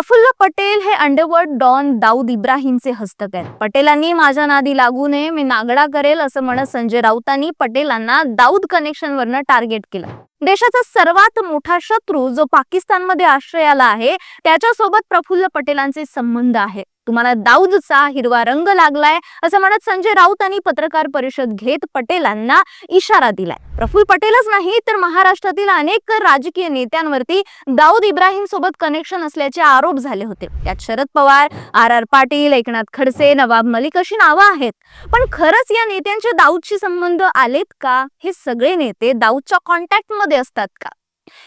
प्रफुल्ल पटेल हे underworld don Dawood इब्राहिमचे हस्तक आहेत. पटेलांनी माझ्या नादी लागू नये मी नागडा करेल असं म्हणत संजय राऊतांनी पटेलांना दाऊद कनेक्शनवरनं टार्गेट केलं. देशाचा सर्वात मोठा शत्रू जो पाकिस्तानमध्ये आश्रयाला आहे त्याच्यासोबत प्रफुल्ल पटेलांचे संबंध आहे. तुम्हाला दाऊदचा हिरवा रंग लागलाय असं म्हणत संजय राऊत यांनी पत्रकार परिषद घेत पटेलांना इशारा दिलाय. प्रफुल्ल पटेलच नाही तर महाराष्ट्रातील अनेक राजकीय नेत्यांवरती दाऊद इब्राहिम सोबत कनेक्शन असल्याचे आरोप झाले होते. त्यात शरद पवार आर आर पाटील एकनाथ खडसे नवाब मलिक अशी नावं आहेत. पण खरंच या नेत्यांचे दाऊदशी संबंध आलेत का? हे सगळे नेते दाऊदच्या कॉन्टॅक्टमध्ये असतात का?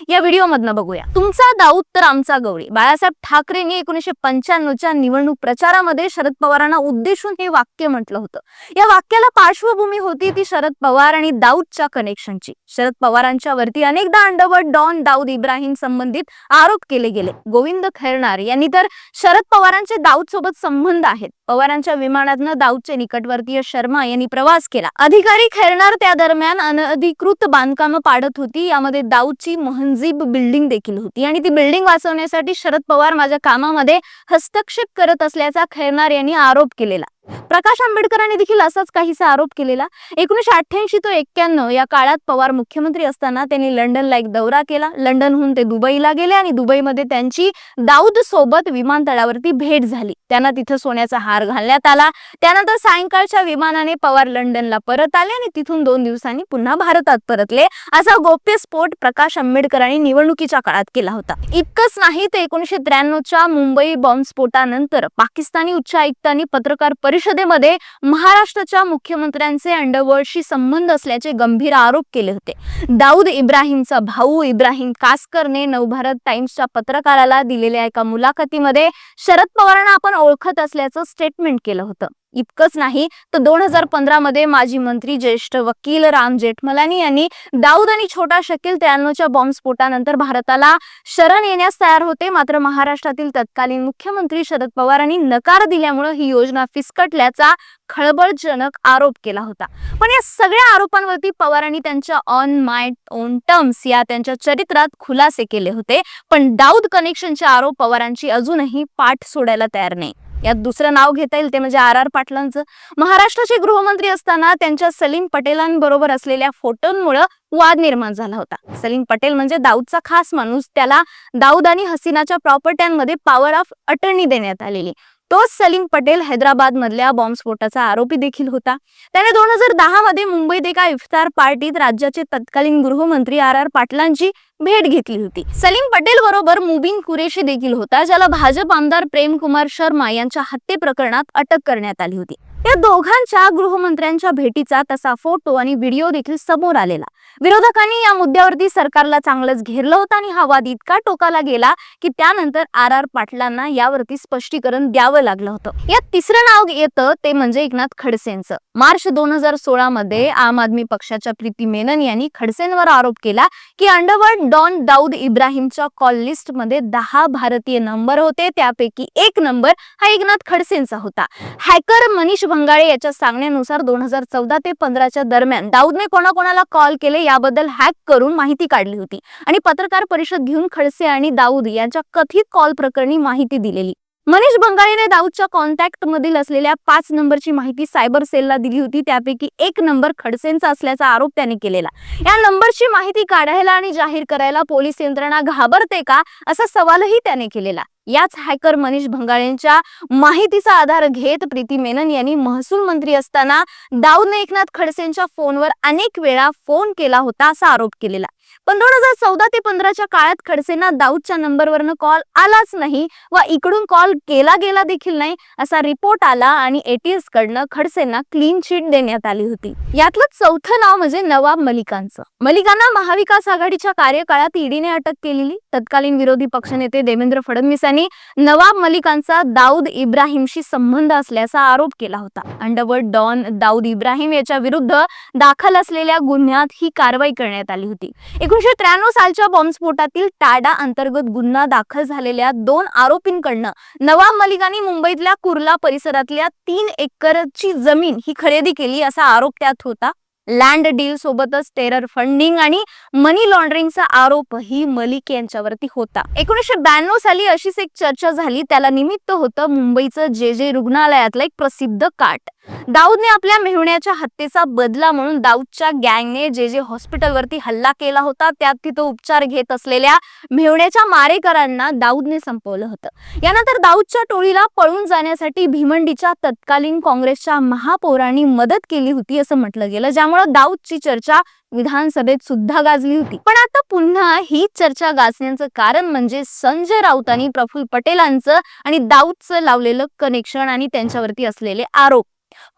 या व्हिडिओ मधनं बघूया. तुमचा दाऊद तर आमचा गवळी बाळासाहेब ठाकरेंनी एकोणीशे पंच्याण्णवच्या निवडणूक प्रचारामध्ये शरद पवारांना उद्देशून हे वाक्य म्हटलं होतं. या वाक्याला पार्श्वभूमी होती ती शरद पवार आणि दाऊदच्या कनेक्शनची शरद पवारांच्या वरती अनेकदा अंडरवर्ल्ड डॉन दाऊद इब्राहिम संबंधित आरोप केले गेले. गोविंद खैरनार यांनी तर शरद पवारांचे दाऊद सोबत संबंध आहेत. पवारांच्या विमानातनं दाऊदचे निकटवर्तीय शर्मा यांनी प्रवास केला. अधिकारी खैरनार त्या दरम्यान अनधिकृत बांधकामं पाडत होती. यामध्ये दाऊदची मोहनजीब बिल्डिंग देखील होती. आणि ती बिल्डिंग वाचवण्यासाठी शरद पवार माझ्या कामामध्ये हस्तक्षेप करत असल्याचा खैरनार यांनी आरोप केलेला. प्रकाश आंबेडकरांनी देखील असाच काहीसा आरोप केलेला. एकोणीशे अठ्ठ्याऐंशी तो एक्क्याण्णव या काळात पवार मुख्यमंत्री असताना त्यांनी लंडनला एक दौरा केला. लंडनहून ते दुबईला गेले आणि दुबईमध्ये त्यांची दाऊद सोबत विमानतळावरती भेट झाली. त्यांना तिथं सोन्याचा हार घालण्यात आला. त्यानंतर सायंकाळच्या विमानाने पवार लंडनला परत आले आणि तिथून दोन दिवसांनी पुन्हा भारतात परतले. असा गोप्यस्फोट प्रकाश आंबेडकरांनी निवडणुकीच्या काळात केला होता. इतकंच नाही तर एकोणीशे त्र्याण्णवच्या मुंबई बॉम्बस्फोटानंतर पाकिस्तानी उच्चायुक्तांनी पत्रकार परिषदेमध्ये महाराष्ट्राच्या मुख्यमंत्र्यांचे अंडरवर्ल्डशी संबंध असल्याचे गंभीर आरोप केले होते. दाऊद इब्राहिमचा भाऊ इब्राहिम कासकरने नवभारत टाइम्सच्या पत्रकाराला दिलेल्या एका मुलाखतीमध्ये शरद पवारांना आपण ओळखत असल्याचं स्टेटमेंट केलं होतं. इतकंच नाही तर दोन हजार पंधरामध्ये माजी मंत्री ज्येष्ठ वकील राम जेठमलानी यांनी दाऊद आणि छोटा शकील त्र्याण्णवच्या बॉम्बस्फोटानंतर भारताला शरण येण्यास तयार होते. मात्र महाराष्ट्रातील तत्कालीन मुख्यमंत्री शरद पवारांनी नकार दिल्यामुळे ही योजना फिसकटल्याचा खळबळजनक आरोप केला होता. पण या सगळ्या आरोपांवरती पवारांनी त्यांच्या ऑन माय ओन टर्म्स या त्यांच्या चरित्रात खुलासे केले होते. पण दाऊद कनेक्शनचे आरोप पवारांची अजूनही पाठ सोडायला तयार नाही. यात दुसरं नाव घेता येईल ते म्हणजे आर आर पाटलांचं. महाराष्ट्राचे गृहमंत्री असताना त्यांच्या सलीम पटेलांबरोबर असलेल्या फोटोंमुळे वाद निर्माण झाला होता. सलीम पटेल म्हणजे दाऊदचा खास माणूस. त्याला दाऊद आणि हसीनाच्या प्रॉपर्ट्यांमध्ये पॉवर ऑफ अटर्नी देण्यात आलेली. तोच सलीम पटेल हैदराबाद मधल्या बॉम्बस्फोटाचा आरोपी देखील होता. त्याने दोन हजार दहा मध्ये मुंबईत एका इफ्तार पार्टीत राज्याचे तत्कालीन गृहमंत्री आर आर पाटलांची भेट घेतली होती. सलीम पटेल बरोबर मुबीन कुरेशी देखील होता ज्याला भाजप आमदार प्रेमकुमार शर्मा यांच्या हत्ये प्रकरणात अटक करण्यात आली होती. या दोघांच्या गृहमंत्र्यांच्या भेटीचा तसा फोटो आणि व्हिडिओ देखील समोर आलेला. विरोधकांनी या मुद्द्यावरती सरकारला चांगलंच घेरलं होतं आणि हा वाद इतका टोकाला गेला की त्यानंतर आर आर पाटलांना यावरती स्पष्टीकरण द्यावं लागलं होतं. यात तिसरं नाव येतं ते म्हणजे एकनाथ खडसेंचं. मार्च दोन हजार सोळा मध्ये आम आदमी पक्षाच्या प्रीती मेनन यांनी खडसेंवर आरोप केला की अंडरवर्ल्ड डॉन दाऊद इब्राहिमच्या कॉल लिस्टमध्ये दहा भारतीय नंबर होते. त्यापैकी एक नंबर हा एकनाथ खडसेंचा होता. हॅकर मनीष भंगाळे याच्या सांगण्यानुसार दोन हजार चौदा ते पंधराच्या दरम्यान दाऊदने कोणाकोणाला कॉल केले याबद्दल हॅक करून माहिती काढली होती. आणि पत्रकार परिषद घेऊन खडसे आणि दाऊद यांच्या कथित कॉल प्रकरणी माहिती दिलेली. मनीष बंगाळीने दाऊदच्या कॉन्टॅक्ट मधील असलेल्या पाच नंबरची माहिती सायबर सेलला दिली होती. त्यापैकी एक नंबर खडसेंचा असल्याचा आरोप त्याने केलेला. या नंबरची माहिती काढायला आणि जाहीर करायला पोलीस यंत्रणा घाबरते का? असा सवालही त्याने केलेला. याच हॅकर मनीष भंगाळेंच्या माहितीचा आधार घेत प्रीती मेनन यांनी महसूल मंत्री असताना दाऊदने एकनाथ खडसेंच्या फोनवर अनेक वेळा फोन केला होता असा आरोप केलेला. पण दोन हजार चौदा ते पंधराच्या काळात खडसेंना दाऊदच्या नंबरवरनं कॉल आलाच नाही व इकडून कॉल केला गेला देखील नाही असा रिपोर्ट आला आणि एटीएस कडनं खडसेंना क्लीन चिट देण्यात आली होती. यातलं चौथं नाव म्हणजे नवाब मलिकांचं. मलिकांना महाविकास आघाडीच्या कार्यकाळात ईडीने अटक केलेली. तत्कालीन विरोधी पक्षनेते देवेंद्र फडणवीस यांनी नवाब मलिकांचा दाऊद इब्राहिमशी संबंध असल्याचा आरोप केला होता. अंडरवर्ल्ड डॉन दाऊद इब्राहिम याच्या विरुद्ध दाखल असलेल्या गुन्ह्यात ही कारवाई करण्यात आली होती. एकोणीशे त्र्याण्णव सालच्या बॉम्बस्फोटातील टाडा अंतर्गत गुन्हा दाखल झालेल्या दोन आरोपींकडनं नवाब मलिकांनी मुंबईतल्या कुर्ला परिसरातल्या तीन एकरची जमीन ही खरेदी केली असा आरोप त्यात होता. लँड डील सोबतच टेरर फंडिंग आणि मनी लॉन्ड्रिंगचा आरोपही मलिक यांच्यावरती होता. एकोणीसशे ब्याण्णव साली अशीच एक चर्चा झाली. त्याला निमित्त होतं मुंबईचं जे जे रुग्णालयातलं एक प्रसिद्ध काट. दाऊदने आपल्या मेहुण्याच्या हत्येचा बदला म्हणून दाऊदच्या गँगने जे जे हॉस्पिटलवरती हल्ला केला होता त्यात तिथं उपचार घेत असलेल्या मेहुण्याच्या मारेकरांना दाऊदने संपवलं होतं. यानंतर दाऊदच्या टोळीला पळून जाण्यासाठी भीमंडीच्या तत्कालीन काँग्रेसच्या महापौरांनी मदत केली होती असं म्हटलं गेलं ज्यामुळे दाऊदची चर्चा विधानसभेत सुद्धा गाजली होती. पण आता पुन्हा ही चर्चा गाजण्याचं कारण म्हणजे संजय राऊतांनी प्रफुल्ल पटेलांचं आणि दाऊदचं लावलेलं कनेक्शन आणि त्यांच्यावरती असलेले आरोप.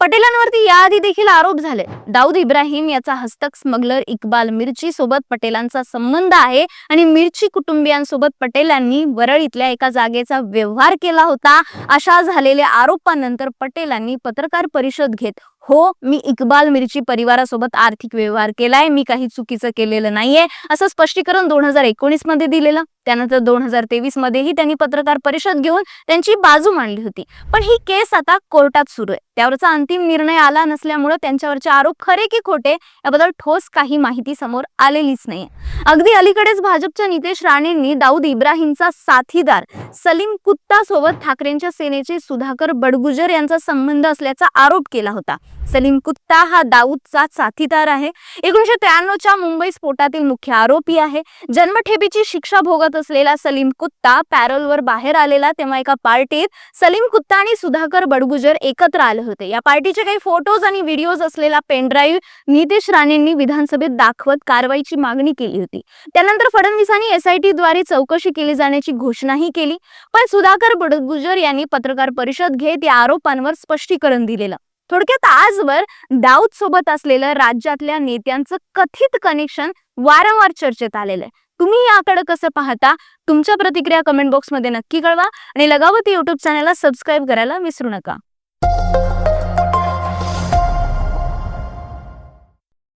पटेलांवरती याआधी देखील आरोप झाले. दाऊद इब्राहिम याचा हस्तक स्मगलर इक्बाल मिर्ची सोबत पटेलांचा संबंध आहे आणि मिर्ची कुटुंबियांसोबत पटेलांनी वरळीतल्या एका जागेचा व्यवहार केला होता. अशा झालेल्या आरोपानंतर पटेलांनी पत्रकार परिषद घेत हो मी इक्बाल मिर्ची परिवारासोबत आर्थिक व्यवहार केलाय मी काही चुकीचं केलेलं नाहीये. असं स्पष्टीकरण दोन हजार एकोणीसमध्ये दिलेलं. त्यानंतर दोन हजार तेवीस मध्येही त्यांनी पत्रकार परिषद घेऊन त्यांची बाजू मांडली होती. पण ही केस आता कोर्टात सुरू आहे. त्यावरचा अंतिम निर्णय आला नसल्यामुळे त्यांच्यावरचे आरोप खरे की खोटे याबद्दल ठोस काही माहिती समोर आलेलीच नाही अगदी अलीकडेच भाजपच्या नितेश राणेंनी दाऊद इब्राहिमचा साथीदार सलीम कुत्ता सोबत ठाकरेंच्या सेनेचे सुधाकर बडगुजर यांचा संबंध असल्याचा आरोप केला होता. सलीम कुत्ता हा दाऊदचा साथीदार आहे. एकोणीशे त्र्याण्णवच्या मुंबई स्फोटातील मुख्य आरोपी आहे. जन्मठेपीची शिक्षा भोगत असलेला सलीम कुत्ता पॅरोलवर बाहेर आलेला तेव्हा एका पार्टीत सलीम कुत्ता आणि सुधाकर बडगुजर एकत्र आले होते. या पार्टीचे काही फोटोज आणि व्हिडिओज असलेला पेनड्राईव्ह नितेश राणेंनी विधानसभेत दाखवत कारवाईची मागणी केली होती. त्यानंतर फडणवीसांनी एसआयटी द्वारे चौकशी केली जाण्याची घोषणाही केली. पण सुधाकर बडगुजर यांनी पत्रकार परिषद घेत या आरोपांवर स्पष्टीकरण दिलेलं. थोडक्यात आजवर दाऊद सोबत असलेलं राज्यातल्या नेत्यांचं कथित कनेक्शन वारंवार चर्चेत आलेलं आहे. तुम्ही याकडे कसं पाहता? तुमच्या प्रतिक्रिया कमेंट बॉक्समध्ये नक्की कळवा आणि लगावती युट्यूब चॅनलला सबस्क्राईब करायला विसरू नका.